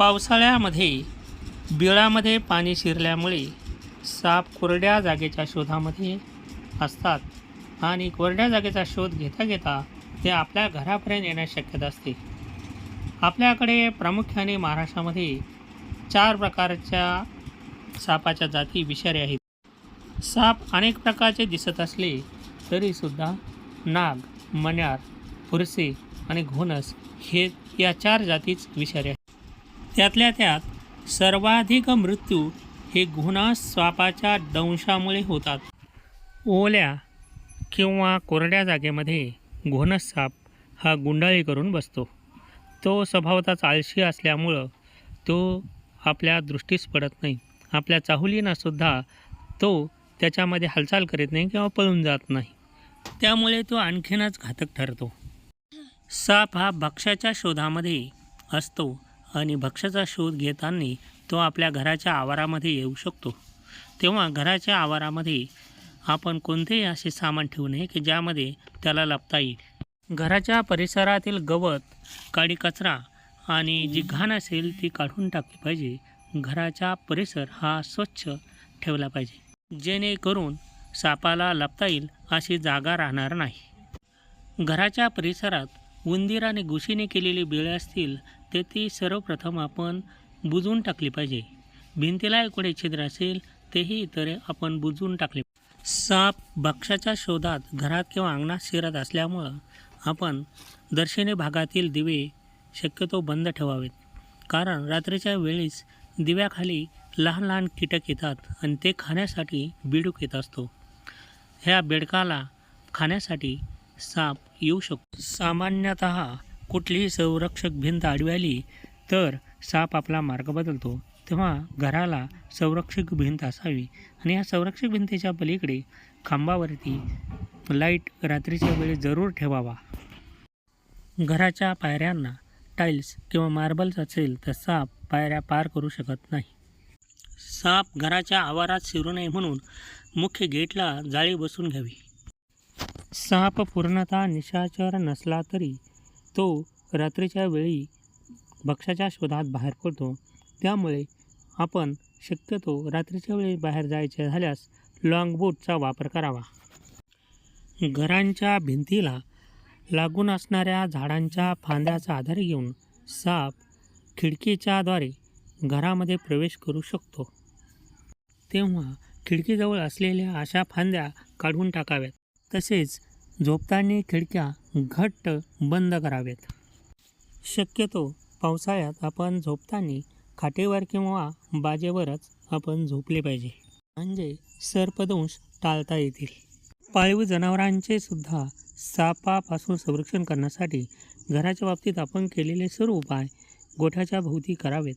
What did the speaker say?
पावसाळ्यामध्ये बिळामध्ये पाणी शिरल्यामुळे साप कोरड्या जागेच्या शोधामध्ये असतात आणि कोरड्या जागेचा शोध घेता घेता ते आपल्या घरापर्यंत येण्यास शक्यता असते. आपल्याकडे प्रामुख्याने महाराष्ट्रामध्ये चार प्रकारच्या सापाच्या जाती विषारी आहेत. साप अनेक प्रकारचे दिसत असले तरीसुद्धा नाग मण्यार फुरसे आणि घोणस हे या चार जातीच विषारी आहेत. त्यातल्या त्यात सर्वाधिक मृत्यू हे घोणस दंशामुळे होतात. ओल्या किंवा कोरड्या जागेमध्ये घोणसाप हा गुंडाळी करून बसतो. तो स्वभावताच आळशी असल्यामुळं तो आपल्या दृष्टीस पडत नाही. आपल्या चाहुलींनासुद्धा तो त्याच्यामध्ये हालचाल करीत नाही किंवा पळून जात नाही. त्यामुळे तो आणखीनच घातक ठरतो. साप हा भक्ष्याच्या शोधामध्ये असतो. आणि भक्ष्याचा शोध घेताना तो आपल्या घराच्या आवारामध्ये येऊ शकतो. तेव्हा घराच्या आवारामध्ये आपण कोणतेही असे सामान ठेवू नये की ज्यामध्ये त्याला लपता येईल. घराच्या परिसरातील गवत काडी कचरा आणि जी घाण असेल ती काढून टाकली पाहिजे. घराचा परिसर हा स्वच्छ ठेवला पाहिजे. जेणेकरून सापाला लपता येईल अशी जागा राहणार नाही. घराच्या परिसरात उंदीर आणि घुशीने केलेली बिळे असतील ते ती सर्वप्रथम आपण बुजवून टाकली पाहिजे. भिंतीला कुठे छिद्र असेल तेही इतर आपण बुजवून टाकले साप भक्ष्याच्या शोधात घरात किंवा अंगणात शिरत असल्यामुळं आपण दर्शनी भागातील दिवे शक्यतो बंद ठेवावेत. कारण रात्रीच्या वेळीस दिव्याखाली लहान लहान कीटक येतात आणि ते खाण्यासाठी बेडूक येत असतो. ह्या बेडकाला खाण्यासाठी साप येऊ शकतो. सामान्यतः कुठलीही संरक्षक भिंत आडवी आली तर साप आपला मार्ग बदलतो. तेव्हा घराला संरक्षक भिंत असावी आणि या संरक्षक भिंतीच्या पलीकडे खांबावरती लाइट रात्रीच्या वेळी जरूर ठेवावा. घराच्या पायऱ्यांना टाईल्स किंवा मार्बल्स असेल तर साप पायऱ्या पार करू शकत नाही. साप घराच्या आवारात शिरू नये म्हणून मुख्य गेटला जाळी बसून घ्यावी. साप पूर्णतः निशाचर नसला तरी तो रात्रीच्या वेळी भक्ष्याच्या शोधात बाहेर पडतो. त्यामुळे आपण शक्यतो रात्रीच्या वेळी बाहेर जायचे झाल्यास लॉंग बूटचा वापर करावा. घरांच्या भिंतीला लागून असणाऱ्या झाडांच्या फांद्याचा आधार घेऊन साप खिडकीच्याद्वारे घरामध्ये प्रवेश करू शकतो. तेव्हा खिडकीजवळ असलेल्या अशा फांद्या काढून टाकाव्यात. तसेच झोपताना खिडक्या घट्ट बंद कराव्यात शक्यतो पावसाळ्यात आपण झोपताना खाटेवर किंवा बाजेवरच आपण झोपले पाहिजे. म्हणजे सर्पदंश टाळता येतील. पाळीव जनावरांचे सुद्धा सापापासून संरक्षण करण्यासाठी घराच्या बाबतीत आपण केलेले सर्व उपाय गोठ्याच्या भोवती करावेत.